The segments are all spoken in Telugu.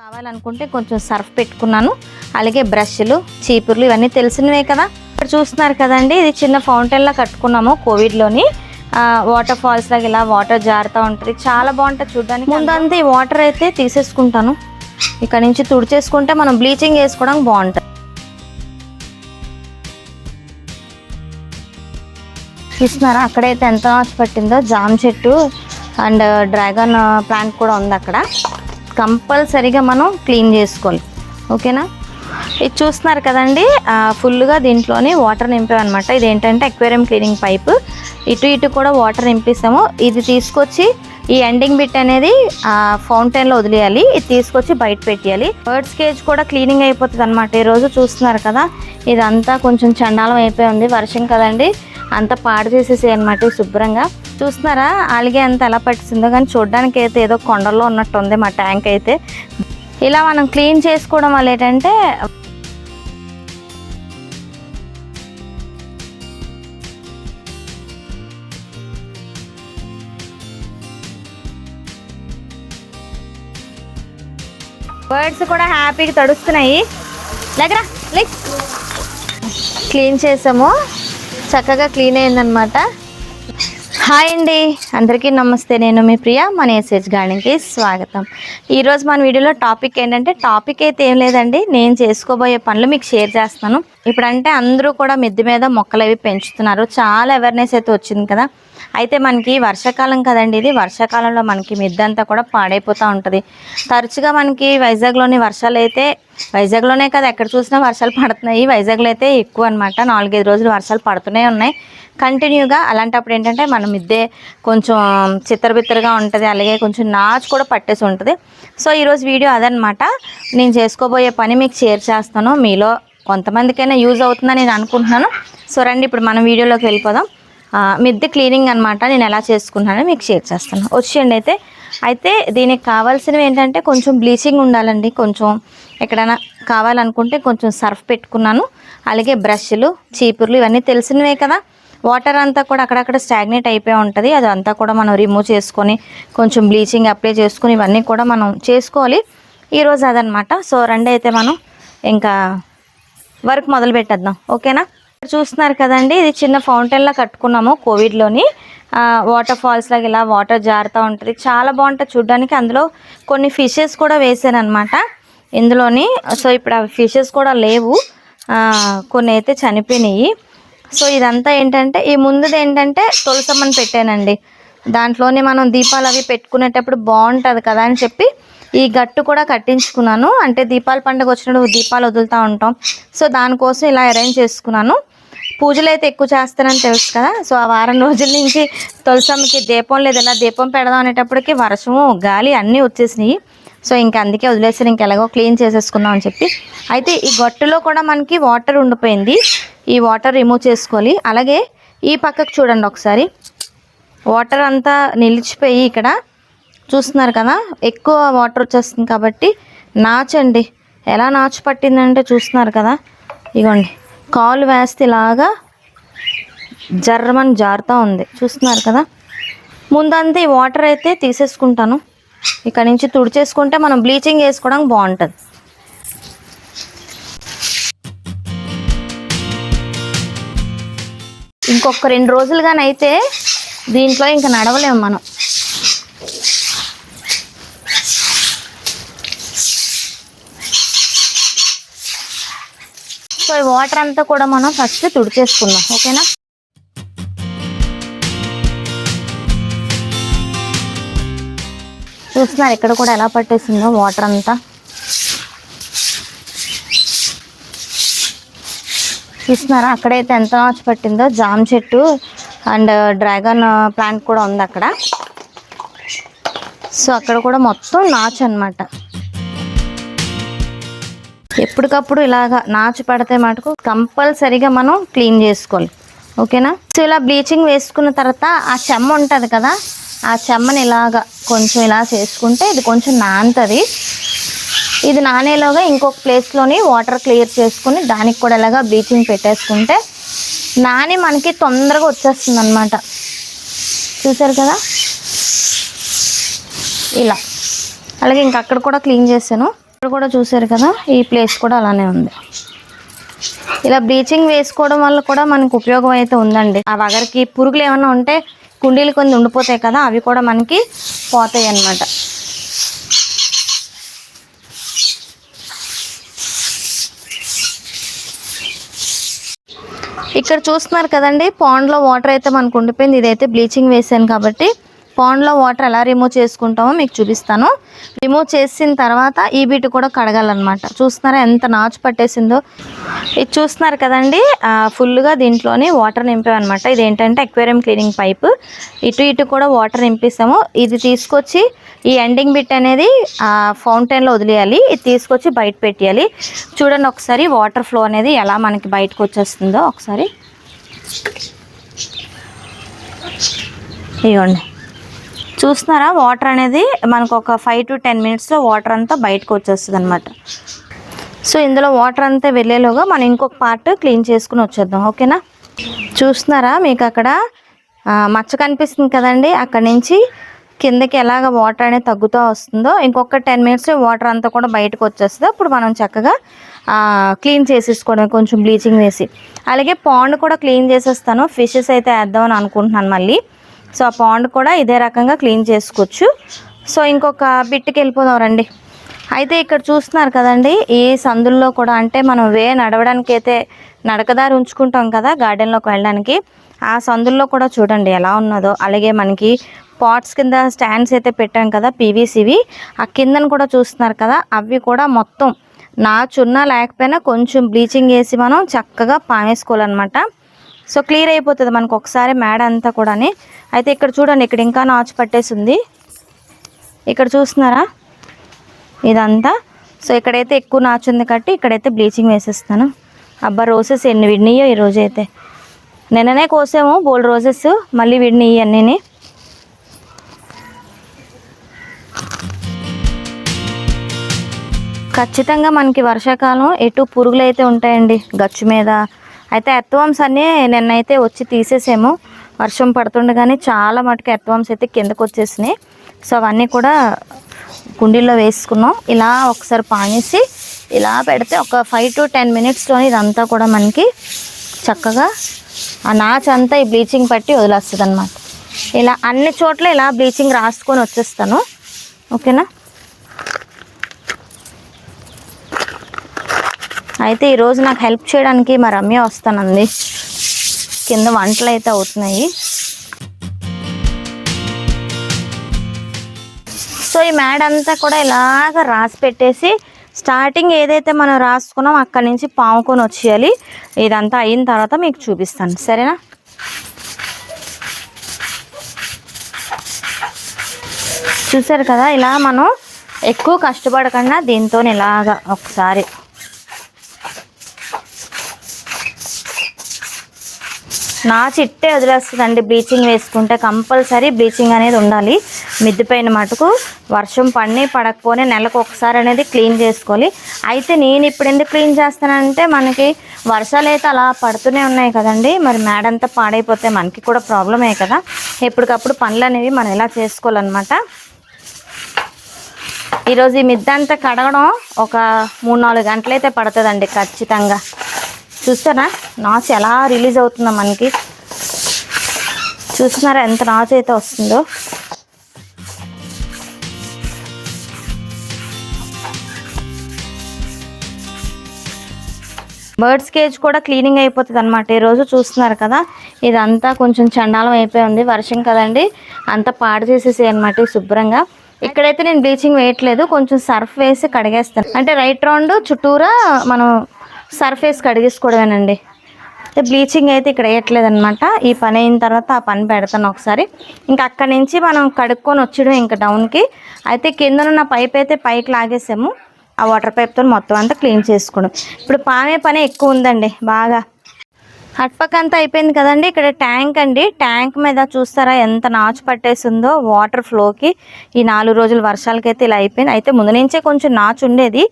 కావాలనుకుంటే కొంచెం సర్ఫ్ పెట్టుకున్నాను. అలాగే బ్రష్లు చీపుర్లు ఇవన్నీ తెలిసినవే కదా. ఇక్కడ చూస్తున్నారు కదండి ఇది చిన్న ఫౌంటైన్లా కట్టుకున్నాము కోవిడ్లోని. వాటర్ ఫాల్స్ లాగా ఇలా వాటర్ జారుతూ ఉంటుంది. చాలా బాగుంటుంది చూడడానికి. ముందంతా ఈ వాటర్ అయితే తీసేసుకుంటాను. ఇక్కడ నుంచి తుడిచేసుకుంటే మనం బ్లీచింగ్ వేసుకోవడానికి బాగుంటుంది. చూస్తున్నారా అక్కడైతే ఎంత నాచు పట్టిందో జామ చెట్టు అండ్ డ్రాగన్ ప్లాంట్ కూడా ఉంది అక్కడ. కంపల్సరీగా మనం క్లీన్ చేసుకోవాలి. ఓకేనా? ఇది చూస్తున్నారు కదండి ఫుల్గా దీంట్లోనే వాటర్ నింపామన్నమాట. ఇది ఏంటంటే అక్వేరియం క్లీనింగ్ పైప్ ఇటు ఇటు కూడా వాటర్ నింపిస్తాము. ఇది తీసుకొచ్చి ఈ ఎండింగ్ బిట్ అనేది ఫౌంటైన్లో వదిలేయాలి. ఇది తీసుకొచ్చి బయట పెట్టేయాలి. బర్డ్స్ కేజ్ కూడా క్లీనింగ్ అయిపోతుంది అనమాట ఈరోజు చూస్తున్నారు కదా ఇదంతా కొంచెం చండాలం అయిపోయి ఉంది. వర్షం కదండి. అంతా పాడు చేసేసి అనమాట శుభ్రంగా. చూస్తున్నారా? అలాగే అంత ఎలా పట్టిస్తుందో కానీ చూడడానికి అయితే ఏదో కొండల్లో ఉన్నట్టు ఉంది మా ట్యాంక్ అయితే. ఇలా మనం క్లీన్ చేసుకోవడం వల్ల ఏంటంటే బర్డ్స్ కూడా హ్యాపీగా తడుస్తున్నాయి. లేకరా క్లీన్ చేసాము. చక్కగా క్లీన్ అయిందనమాట హాయ్ అండి. అందరికీ నమస్తే. నేను మీ ప్రియా. మన ఎస్హెచ్ గార్డెన్కి స్వాగతం. ఈరోజు మన వీడియోలో టాపిక్ ఏంటంటే టాపిక్ అయితే ఏం లేదండి. నేను చేసుకోబోయే పనులు మీకు షేర్ చేస్తాను. ఇప్పుడంటే అందరూ కూడా మిద్దె మీద మొక్కలు అవి పెంచుతున్నారు. చాలా అవేర్నెస్ అయితే వచ్చింది కదా. అయితే మనకి వర్షాకాలం కదండి ఇది. వర్షాకాలంలో మనకి మిద్దె అంతా కూడా పాడైపోతూ ఉంటుంది. తరచుగా మనకి వైజాగ్లోని వర్షాలు అయితే వైజాగ్లోనే కదా ఎక్కడ చూసినా వర్షాలు పడుతున్నాయి. వైజాగ్లో అయితే ఎక్కువ అనమాట నాలుగైదు రోజులు వర్షాలు పడుతూనే ఉన్నాయి. కంటిన్యూగా అలాంటప్పుడు ఏంటంటే మన మిద్దె కొంచెం చిత్తరబిత్తరగా ఉంటుంది. అలాగే కొంచెం నాచు కూడా పట్టేసి ఉంటుంది. సో ఈరోజు వీడియో అదనమాట నేను చేసుకోబోయే పని మీకు షేర్ చేస్తాను. మీలో కొంతమందికైనా యూజ్ అవుతుందని నేను అనుకుంటున్నాను. సో రండి ఇప్పుడు మనం వీడియోలోకి వెళ్ళిపోదాం. మిద్దె క్లీనింగ్ అనమాట నేను ఎలా చేసుకుంటున్నానో మీకు షేర్ చేస్తాను. వచ్చేయండి అయితే. అయితే దీనికి కావాల్సినవి ఏంటంటే కొంచెం బ్లీచింగ్ ఉండాలండి. కొంచెం ఎక్కడైనా కావాలనుకుంటే కొంచెం సర్ఫ్ పెట్టుకున్నాను. అలాగే బ్రష్లు చీపుర్లు ఇవన్నీ తెలిసినవే కదా. వాటర్ అంతా కూడా అక్కడక్కడ స్టాగ్నేట్ అయిపోయి ఉంటుంది. అదంతా కూడా మనం రిమూవ్ చేసుకొని కొంచెం బ్లీచింగ్ అప్లై చేసుకొని ఇవన్నీ కూడా మనం చేసుకోవాలి. ఈరోజు అదనమాట సో రెండు అయితే మనం ఇంకా వర్క్ మొదలు పెట్టేద్దాం ఓకేనా చూస్తున్నారు కదండి ఇది చిన్న ఫౌంటైన్లా కట్టుకున్నాము కోవిడ్లోని వాటర్ ఫాల్స్ లాగా ఇలా వాటర్ జారుతూ ఉంటుంది. చాలా బాగుంటుంది చూడడానికి. అందులో కొన్ని ఫిషెస్ కూడా వేసాను అనమాట ఇందులోని. సో ఇప్పుడు ఆ ఫిషెస్ కూడా లేవు. కొన్ని అయితే చనిపోయినాయి. సో ఇదంతా ఏంటంటే ఈ ముందుది ఏంటంటే తులసమ్మని పెట్టానండి. దాంట్లోనే మనం దీపాలు అవి పెట్టుకునేటప్పుడు బాగుంటుంది కదా అని చెప్పి ఈ గట్టు కూడా కట్టించుకున్నాను. అంటే దీపాల పండుగ వచ్చినప్పుడు దీపాలు వదులుతూ ఉంటాం. సో దానికోసం ఇలా అరేంజ్ చేసుకున్నాను. పూజలు అయితే ఎక్కువ చేస్తానని తెలుసు కదా. సో ఆ వారం రోజుల నుంచి తులసమ్మకి దీపం లేదు. ఇలా దీపం పెడదాం అనేటప్పటికి వర్షము గాలి అన్నీ వచ్చేసినాయి. సో ఇంకా అందుకే వదిలేసి ఇంక ఎలాగో క్లీన్ చేసేసుకుందాం అని చెప్పి. అయితే ఈ గట్టులో కూడా మనకి వాటర్ ఉండిపోయింది. ఈ వాటర్ రిమూవ్ చేసుకోవాలి. అలాగే ఈ పక్కకు చూడండి ఒకసారి. వాటర్ అంతా నిలిచిపోయి ఇక్కడ చూస్తున్నారు కదా. ఎక్కువ వాటర్ వచ్చేస్తుంది కాబట్టి నాచండి. ఎలా నాచు పట్టిందంటే చూస్తున్నారు కదా. ఇగోండి. కాలు వేస్తే ఇలాగా జర్రమని జారుతూ ఉంది. చూస్తున్నారు కదా? ముందంతా ఈ వాటర్ అయితే తీసేసుకుంటాను. ఇక్కడ నుంచి తుడిచేసుకుంటే మనం బ్లీచింగ్ వేసుకోవడానికి బాగుంటుంది. ఇంకొక రెండు రోజులుగానైతే దీంట్లో ఇంకా నడవలేము మనం. సో ఈ వాటర్ అంతా కూడా మనం ఫస్ట్ తుడిచేసుకుందాం ఓకేనా? చూస్తున్నారు ఇక్కడ కూడా ఎలా పట్టేసిందో వాటర్ అంతా. చూస్తున్నారా? అక్కడైతే ఎంత నాచు పట్టిందో జామ్ చెట్టు అండ్ డ్రాగన్ ప్లాంట్ కూడా ఉంది అక్కడ. సో అక్కడ కూడా మొత్తం నాచు అనమాట ఎప్పటికప్పుడు ఇలాగా నాచు పడితే మటుకు కంపల్సరీగా మనం క్లీన్ చేసుకోవాలి. ఓకేనా? సో ఇలా బ్లీచింగ్ వేసుకున్న తర్వాత ఆ చెమ్మ ఉంటుంది కదా ఆ చెమ్మని ఇలాగా కొంచెం ఇలా చేసుకుంటే ఇది కొంచెం నానుతుంది ఇది నానేలోగా ఇంకొక ప్లేస్లోని వాటర్ క్లియర్ చేసుకుని దానికి కూడా ఇలాగా బ్లీచింగ్ పెట్టేసుకుంటే నాని మనకి తొందరగా వచ్చేస్తుంది అనమాట చూసారు కదా? ఇలా. అలాగే ఇంక అక్కడ కూడా క్లీన్ చేశాను. కూడా చూసారు కదా? ఈ ప్లేస్ కూడా అలానే ఉంది. ఇలా బ్లీచింగ్ వేసుకోవడం వల్ల కూడా మనకు ఉపయోగం అయితే ఉందండి. ఆ వగరికి పురుగులు ఏమైనా ఉంటే కుండీలు కొన్ని ఉండిపోతాయి కదా అవి కూడా మనకి పోతాయి అన్నమాట. ఇక్కడ చూస్తున్నారు కదండి పాండ్లో వాటర్ అయితే మనకు ఉండిపోయింది. ఇదైతే బ్లీచింగ్ వేసాను కాబట్టి పాండ్లో వాటర్ ఎలా రిమూవ్ చేసుకుంటామో మీకు చూపిస్తాను. రిమూవ్ చేసిన తర్వాత ఈ బిట్ కూడా కడగాలన్నమాట. చూస్తున్నారా ఎంత నాచు పట్టేసిందో? ఇది చూస్తున్నారు కదండి ఫుల్గా దీంట్లోని వాటర్ నింపామన్నమాట. ఇది ఏంటంటే అక్వేరియం క్లీనింగ్ పైప్ ఇటు ఇటు కూడా వాటర్ నింపిస్తాము. ఇది తీసుకొచ్చి ఈ ఎండింగ్ బిట్ అనేది ఫౌంటైన్లో వదిలేయాలి. ఇది తీసుకొచ్చి బయట పెట్టేయాలి. చూడండి ఒకసారి వాటర్ ఫ్లో అనేది ఎలా మనకి బయటకు వచ్చేస్తుందో ఒకసారి. ఇవ్వండి చూస్తున్నారా? వాటర్ అనేది మనకు ఒక ఫైవ్ టు టెన్ మినిట్స్లో వాటర్ అంతా బయటకు వచ్చేస్తుంది అనమాట సో ఇందులో వాటర్ అంతా వెళ్ళేలోగా మనం ఇంకొక పార్ట్ క్లీన్ చేసుకుని వచ్చేద్దాం. ఓకేనా? చూస్తున్నారా? మీకు అక్కడ మచ్చ కనిపిస్తుంది కదండి. అక్కడ నుంచి కిందకి ఎలాగ వాటర్ అనేది తగ్గుతూ వస్తుందో ఇంకొక టెన్ మినిట్స్లో వాటర్ అంతా కూడా బయటకు వచ్చేస్తుంది. అప్పుడు మనం చక్కగా క్లీన్ చేసేసుకోవడం కొంచెం బ్లీచింగ్ వేసి. అలాగే పాండ్ కూడా క్లీన్ చేసేస్తాను. ఫిషెస్ అయితే వేద్దామని అనుకుంటున్నాను మళ్ళీ. సో ఆ పాండ్ కూడా ఇదే రకంగా క్లీన్ చేసుకోవచ్చు. సో ఇంకొక బిట్కి వెళ్ళిపోదాం రండి. అయితే ఇక్కడ చూస్తున్నారు కదండి ఈ సందుల్లో కూడా అంటే మనం వే నడవడానికి అయితే నడకదారి ఉంచుకుంటాం కదా గార్డెన్లోకి వెళ్ళడానికి. ఆ సందుల్లో కూడా చూడండి ఎలా ఉన్నదో. అలాగే మనకి పాట్స్ కింద స్టాండ్స్ అయితే పెట్టాం కదా పీవీసీవి. ఆ కిందను కూడా చూస్తున్నారు కదా అవి కూడా మొత్తం నా చున్నా లేకపోయినా కొంచెం బ్లీచింగ్ వేసి మనం చక్కగా పామేసుకోవాలన్నమాట. సో క్లియర్ అయిపోతుంది మనకు ఒకసారి మేడ అంతా కూడాని. అయితే ఇక్కడ చూడండి ఇక్కడ ఇంకా నాచు పట్టేసి ఉంది ఇక్కడ చూస్తున్నారా? ఇదంతా. సో ఇక్కడైతే ఎక్కువ నాచు ఉంది కాబట్టి ఇక్కడైతే బ్లీచింగ్ వేసేస్తాను. అబ్బా రోజెస్ ఎన్ని విడినాయో ఈ రోజు అయితే నిన్ననే కోసాము బోల్డ్ రోజెస్ మళ్ళీ విడినాయి అన్నీ ఖచ్చితంగా మనకి వర్షాకాలం ఎటు పురుగులు అయితే ఉంటాయండి గచ్చు మీద అయితే ఎర్త్వామ్స్ అన్నీ నిన్నైతే వచ్చి తీసేసాము. వర్షం పడుతుండగానే చాలా మటుకు ఎర్త్వామ్స్ అయితే కిందకు వచ్చేసినాయి. సో అవన్నీ కూడా కుండీల్లో వేసుకున్నాం. ఇలా ఒకసారి పానేసి ఇలా పెడితే ఒక ఫైవ్ టు టెన్ మినిట్స్లోని ఇదంతా కూడా మనకి చక్కగా ఆ నాచ్ అంతా ఈ బ్లీచింగ్ పట్టి వదిలేస్తుంది అనమాట ఇలా అన్ని చోట్ల ఇలా బ్లీచింగ్ రాసుకొని వచ్చేస్తాను. ఓకేనా? అయితే ఈరోజు నాకు హెల్ప్ చేయడానికి మా రమ్య వస్తానంది. కింద వంటలు అయితే అవుతున్నాయి. సో ఈ మ్యాడ్ అంతా కూడా ఇలాగ రాసి పెట్టేసి స్టార్టింగ్ ఏదైతే మనం రాసుకున్నాం అక్కడి నుంచి పాముకొని వచ్చేయాలి. ఇదంతా అయిన తర్వాత మీకు చూపిస్తాను. సరేనా? చూసారు కదా ఇలా మనం ఎక్కువ కష్టపడకుండా దీంతో ఇలాగా ఒకసారి నా చిట్టే వదిలేస్తుందండి. బ్లీచింగ్ వేసుకుంటే కంపల్సరీ బ్లీచింగ్ అనేది ఉండాలి. మిద్దె పైన మటుకు వర్షం పడిని పడకపోనే నెలకు ఒకసారి అనేది క్లీన్ చేసుకోవాలి. అయితే నేను ఇప్పుడు ఎందుకు క్లీన్ చేస్తానంటే మనకి వర్షాలు అయితే అలా పడుతూనే ఉన్నాయి కదండి. మరి మేడంతా పాడైపోతే మనకి కూడా ప్రాబ్లమే కదా. ఎప్పటికప్పుడు పనులు అనేవి మనం ఇలా చేసుకోవాలన్నమాట. ఈరోజు ఈ మిద్దంతా కడగడం ఒక మూడు నాలుగు గంటలైతే పడుతుందండి ఖచ్చితంగా. చూస్తారా నాచు ఎలా రిలీజ్ అవుతుందో మనకి. చూస్తున్నారా ఎంత నాచు అయితే వస్తుందో? బర్డ్స్ కేజ్ కూడా క్లీనింగ్ అయిపోతుంది అనమాట ఈరోజు చూస్తున్నారు కదా ఇదంతా కొంచెం చండాలం అయిపోయి ఉంది. వర్షం కదండి అంతా పాడు చేసేసి అనమాట శుభ్రంగా. ఇక్కడైతే నేను బ్లీచింగ్ వేయట్లేదు కొంచెం సర్ఫ్ వేసి కడిగేస్తాను. అంటే రైట్ రౌండ్ చుట్టూరా మనం సర్ఫేస్ కడిగేసుకోవడమేనండి బ్లీచింగ్ అయితే ఇక్కడ వేయట్లేదు అనమాట ఈ పని అయిన తర్వాత ఆ పని పెడతాను ఒకసారి. ఇంకా అక్కడి నుంచి మనం కడుక్కొని వచ్చడం ఇంకా డౌన్కి అయితే కిందనున్న పైప్ అయితే పైకి లాగేసాము. ఆ వాటర్ పైప్తో మొత్తం అంతా క్లీన్ చేసుకోవడం. ఇప్పుడు పామే పని ఎక్కువ ఉందండి బాగా. అటుపక్క అంతా అయిపోయింది కదండి. ఇక్కడ ట్యాంక్ అండి. ట్యాంక్ మీద చూస్తారా ఎంత నాచు పట్టేసిందో వాటర్ ఫ్లోకి. ఈ నాలుగు రోజుల వర్షాలకైతే ఇలా అయిపోయింది. అయితే ముందు నుంచే కొంచెం నాచు ఉండేది.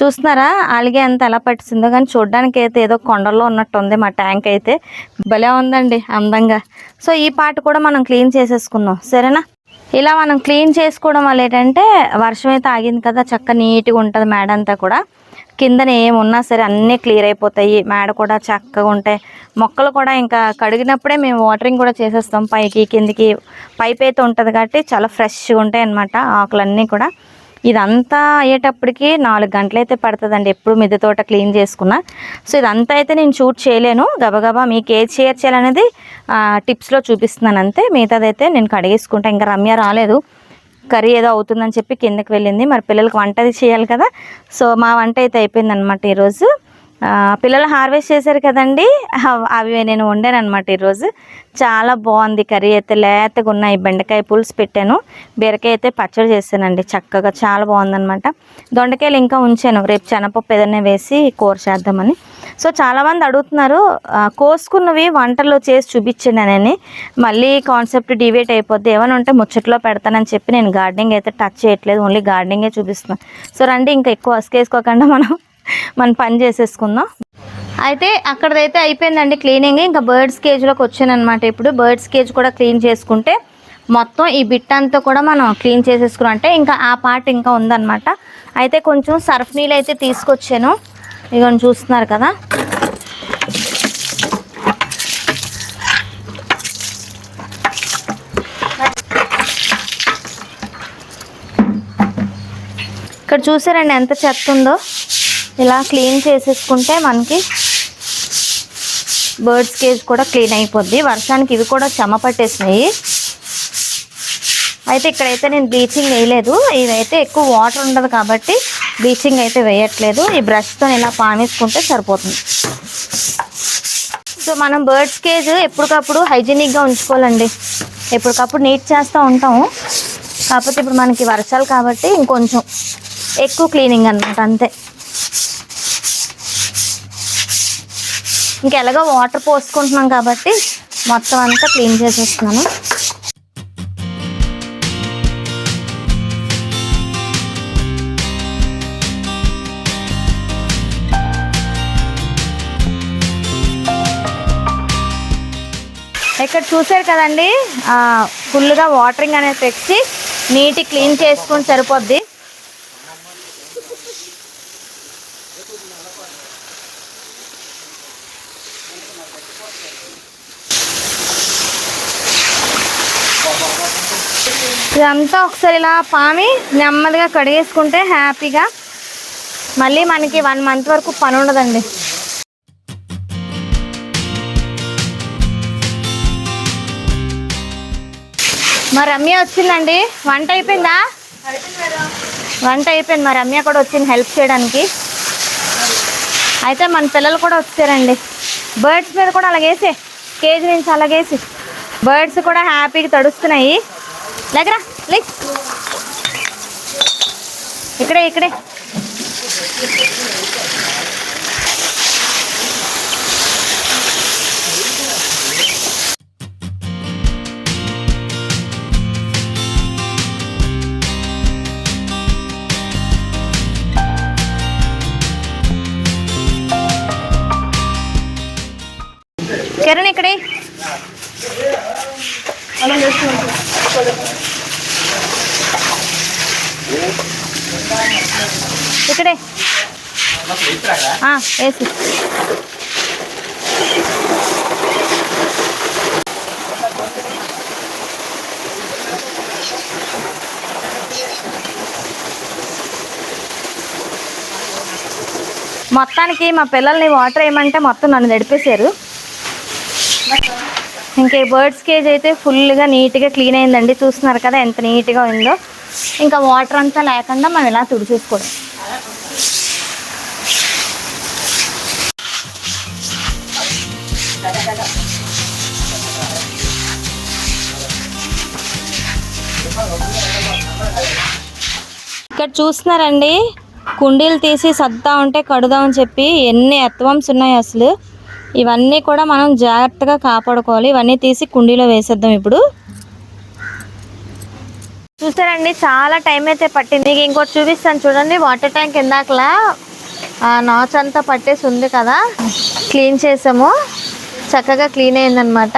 చూస్తున్నారా? అలాగే అంత ఎలా పట్టేసిందో కానీ చూడడానికి అయితే ఏదో కొండల్లో ఉన్నట్టు ఉంది మా ట్యాంక్ అయితే. భలే ఉందండి అందంగా. సో ఈ పార్ట్ కూడా మనం క్లీన్ చేసేసుకుందాం. సరేనా? ఇలా మనం క్లీన్ చేసుకోవడం వల్ల ఏంటంటే వర్షం అయితే ఆగింది కదా. చక్క నీట్గా ఉంటుంది మేడంతా కూడా. కిందన ఏమున్నా సరే అన్నీ క్లియర్ అయిపోతాయి. మేడ కూడా చక్కగా ఉంటాయి. మొక్కలు కూడా ఇంకా కడిగినప్పుడే మేము వాటరింగ్ కూడా చేసేస్తాం పైకి కిందికి. పైప్ అయితే ఉంటుంది కాబట్టి చాలా ఫ్రెష్గా ఉంటాయి అన్నమాట ఆకులన్నీ కూడా. ఇదంతా అయ్యేటప్పటికి నాలుగు గంటలు అయితే పడుతుందండి. ఎప్పుడు మిద్దె తోట క్లీన్ చేసుకున్నా. సో ఇదంతా అయితే నేను షూట్ చేయలేను. గబగబా మీకు ఏది షేర్ చేయాలనేది టిప్స్లో చూపిస్తున్నాను అంతే. మిగతాదైతే నేను కడిగేసుకుంటా. ఇంకా రమ్య రాలేదు. కర్రీ ఏదో అవుతుందని చెప్పి కిందకి వెళ్ళింది. మరి పిల్లలకి వంట అది చేయాలి కదా. సో మా వంట అయితే అయిపోయింది అనమాట ఈరోజు. పిల్లలు హార్వెస్ట్ చేశారు కదండి. అవి నేను వండాను అనమాట ఈరోజు. చాలా బాగుంది కర్రీ. అయితే లేతగా ఉన్నాయి. బెండకాయ పులుసు పెట్టాను. బీరకాయ అయితే పచ్చడి చేశానండి. చక్కగా చాలా బాగుందనమాట దొండకాయలు ఇంకా ఉంచాను. రేపు శనపప్పు ఏదైనా వేసి కూర చేద్దామని. సో చాలామంది అడుగుతున్నారు కోసుకున్నవి వంటల్లో చేసి చూపించాను మళ్ళీ కాన్సెప్ట్ డివేట్ అయిపోద్ది. ఏమైనా ఉంటే ముచ్చట్లో పెడతానని చెప్పి నేను గార్డెనింగ్ అయితే టచ్ చేయట్లేదు. ఓన్లీ గార్డెనింగే చూపిస్తున్నాను సో రండి ఇంకా ఎక్కువ అసుకేసుకోకుండా మనం మనం పని చేసేసుకుందాం. అయితే అక్కడదైతే అయిపోయిందండి క్లీనింగ్. ఇంకా బర్డ్స్ కేజ్లోకి వచ్చానమాట ఇప్పుడు బర్డ్స్ కేజ్ కూడా క్లీన్ చేసుకుంటే మొత్తం ఈ బిట్ అంతా కూడా మనం క్లీన్ చేసేసుకున్నాం. అంటే ఇంకా ఆ పార్ట్ ఇంకా ఉందన్నమాట. అయితే కొంచెం సర్ఫ్ నీళ్ళు అయితే తీసుకొచ్చాను. ఇవన్నీ చూస్తున్నారు కదా. ఇక్కడ చూసారండి ఎంత చెత్త ఉందో? ఇలా క్లీన్ చేసేసుకుంటే మనకి బర్డ్స్ కేజ్ కూడా క్లీన్ అయిపోద్ది. వర్షానికి ఇవి కూడా చెమ పట్టేసినాయి. అయితే ఇక్కడైతే నేను బ్లీచింగ్ వేయలేదు. ఇవైతే ఎక్కువ వాటర్ ఉండదు కాబట్టి బ్లీచింగ్ అయితే వేయట్లేదు. ఈ బ్రష్తో ఇలా పానేసుకుంటే సరిపోతుంది. సో మనం బర్డ్స్ కేజ్ ఎప్పటికప్పుడు హైజీనిక్గా ఉంచుకోవాలండి. ఎప్పటికప్పుడు నీట్ చేస్తూ ఉంటాము. కాకపోతే ఇప్పుడు మనకి వర్షాలు కాబట్టి ఇంకొంచెం ఎక్కువ క్లీనింగ్ అనమాట అంతే. ఇంకెలాగో వాటర్ పోసుకుంటున్నాం కాబట్టి మొత్తం అంతా క్లీన్ చేసేస్తున్నాను. ఇక్కడ చూసారు కదండి ఫుల్గా వాటరింగ్ అనేది తెచ్చి నీటి క్లీన్ చేసుకుని సరిపోద్ది. ఇదంతా ఒకసారి ఇలా పామి నెమ్మదిగా కడిగేసుకుంటే హ్యాపీగా. మళ్ళీ మనకి వన్ మంత్ వరకు పని ఉండదండి. మా రమ్య వచ్చిందండి? వంట అయిపోయిందా? వంట అయిపోయింది. మా రమ్య కూడా వచ్చింది హెల్ప్ చేయడానికి. అయితే మన పిల్లలు కూడా వచ్చారండి. బర్డ్స్ మీద కూడా అలాగేసి కేజీ నుంచి అలాగేసి. బర్డ్స్ కూడా హ్యాపీగా తడుస్తున్నాయి. లేకరా లే ఇక్కడే ఇక్కడే ఇక్కడే. వేసి. మొత్తానికి మా పిల్లల్ని వాటర్ వేయమంటే మొత్తం నన్ను నడిపేశారు. ఇంకా ఈ బర్డ్స్ కేజ్ అయితే ఫుల్గా నీట్గా క్లీన్ అయిందండి. చూస్తున్నారు కదా ఎంత నీట్గా ఉందో. ఇంకా వాటర్ అంతా లేకుండా మనం ఇలా తుడిచేసుకోవడం ఇక్కడ చూస్తున్నారండి? కుండీలు తీసి సర్దా ఉంటే కడుదామని చెప్పి ఎన్ని ఎత్వమ్స్ ఉన్నాయి అసలు? ఇవన్నీ కూడా మనం జాగ్రత్తగా కాపాడుకోవాలి. ఇవన్నీ తీసి కుండీలో వేసేద్దాం ఇప్పుడు. చూసారండి చాలా టైం అయితే పట్టింది. ఇంకోటి చూపిస్తాను చూడండి వాటర్ ట్యాంక్ ఇందాకలా నాచ్ అంతా పట్టేసి ఉంది కదా. క్లీన్ చేసాము. చక్కగా క్లీన్ అయిందనమాట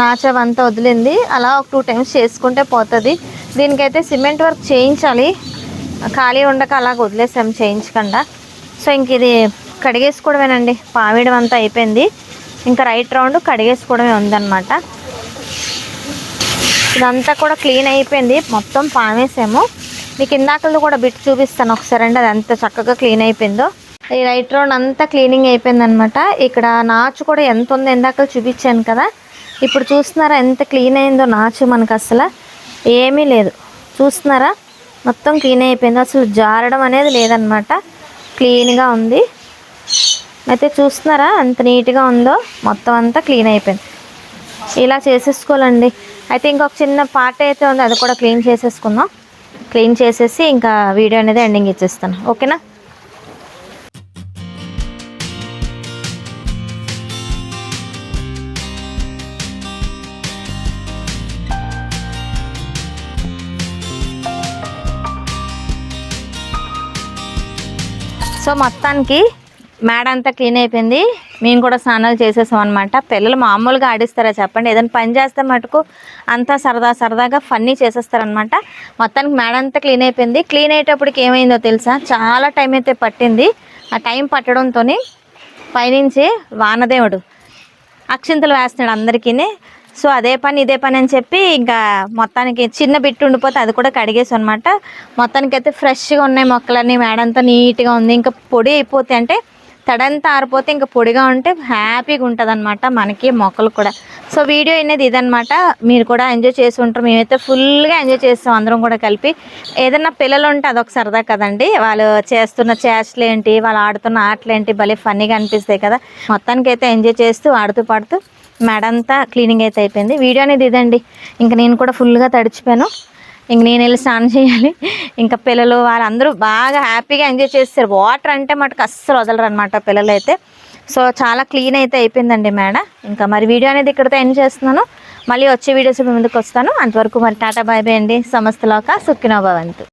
నాచ్ అవంతా వదిలింది. అలా ఒక టూ టైమ్స్ చేసుకుంటే పోతుంది. దీనికైతే సిమెంట్ వర్క్ చేయించాలి. ఖాళీ ఉండక అలాగ వదిలేసాం చేయించకుండా సో ఇంక ఇది కడిగేసుకోవడమేనండి. పావేయడం అంతా అయిపోయింది. ఇంకా రైట్ రౌండ్ కడిగేసుకోవడమే ఉందన్నమాట. ఇదంతా కూడా క్లీన్ అయిపోయింది. మొత్తం పామేసాము మీకు ఇందాకలు కూడా బిట్ చూపిస్తాను ఒకసారి అండి అది ఎంత చక్కగా క్లీన్ అయిపోయిందో. ఈ రైట్ రౌండ్ అంతా క్లీనింగ్ అయిపోయింది అనమాట ఇక్కడ నాచు కూడా ఎంత ఉందో ఇందాక చూపించాను కదా. ఇప్పుడు చూస్తున్నారా ఎంత క్లీన్ అయిందో నాచు మనకు అసలు? ఏమీ లేదు. చూస్తున్నారా? మొత్తం క్లీన్ అయిపోయింది. అసలు జారడం అనేది లేదనమాట క్లీన్గా ఉంది. అయితే చూస్తున్నారా? ఎంత నీట్గా ఉందో? మొత్తం అంతా క్లీన్ అయిపోయింది. ఇలా చేసేసుకోవాలండి. అయితే ఇంకొక చిన్న పార్ట్ అయితే ఉంది. అది కూడా క్లీన్ చేసేసుకుందాం. క్లీన్ చేసేసి ఇంకా వీడియో అనేది ఎండింగ్ ఇచ్చేస్తాను. ఓకేనా సో మొత్తానికి మేడ అంతా క్లీన్ అయిపోయింది. మేము కూడా స్నానాలు చేసేసాం అనమాట పిల్లలు మామూలుగా ఆడిస్తారా చెప్పండి. ఏదైనా పని చేస్తే మటుకు అంతా సరదా సరదాగా ఫన్నీ చేసేస్తారనమాట మొత్తానికి మేడ అంతా క్లీన్ అయిపోయింది. క్లీన్ అయ్యేటప్పటికి ఏమైందో తెలుసా? చాలా టైం అయితే పట్టింది. ఆ టైం పట్టడంతో పైనుంచి వానదేవుడు అక్షింతలు వేస్తున్నాడు అందరికీ సో అదే పని ఇదే పని అని చెప్పి ఇంకా మొత్తానికి చిన్న బిట్టు ఉండిపోతే అది కూడా కడిగేసి అనమాట మొత్తానికి అయితే ఫ్రెష్గా ఉన్నాయి మొక్కలన్నీ. మేడంతా నీట్గా ఉంది. ఇంకా పొడి అయిపోతే అంటే తడంతా ఆరిపోతే ఇంకా పొడిగా ఉంటే హ్యాపీగా ఉంటుంది అనమాట మనకి మొక్కలు కూడా. సో వీడియో అనేది ఇదనమాట మీరు కూడా ఎంజాయ్ చేసి ఉంటారు. మేమైతే ఫుల్గా ఎంజాయ్ చేస్తాం అందరం కూడా కలిపి. ఏదన్నా పిల్లలు ఉంటే అదొక సరదా కదండి. వాళ్ళు చేస్తున్న చేష్టలు ఏంటి వాళ్ళు ఆడుతున్న ఆటలు ఏంటి భలే ఫన్నీగా అనిపిస్తాయి కదా. మొత్తానికి అయితే ఎంజాయ్ చేస్తూ ఆడుతూ పాడుతూ మేడ క్లీనింగ్ అయితే అయిపోయింది. వీడియో అనేది ఇదండి. ఇంకా నేను కూడా ఫుల్గా తడిచిపోయాను. ఇంక నేను వెళ్ళి స్నానం చేయాలి. ఇంకా పిల్లలు వాళ్ళందరూ బాగా హ్యాపీగా ఎంజాయ్ చేస్తారు వాటర్ అంటే మటుకు అస్సలు వదలరు అనమాట పిల్లలు అయితే సో చాలా క్లీన్ అయితే అయిపోయిందండి మేడం. ఇంకా మరి వీడియో అనేది ఇక్కడితో ఎండ్ చేస్తున్నాను. మళ్ళీ వచ్చే వీడియోస్ ముందుకు వస్తాను. అంతవరకు మరి టాటా బాయ్ బాయ్ అండి. సమస్తలోక సుఖినోభవంతు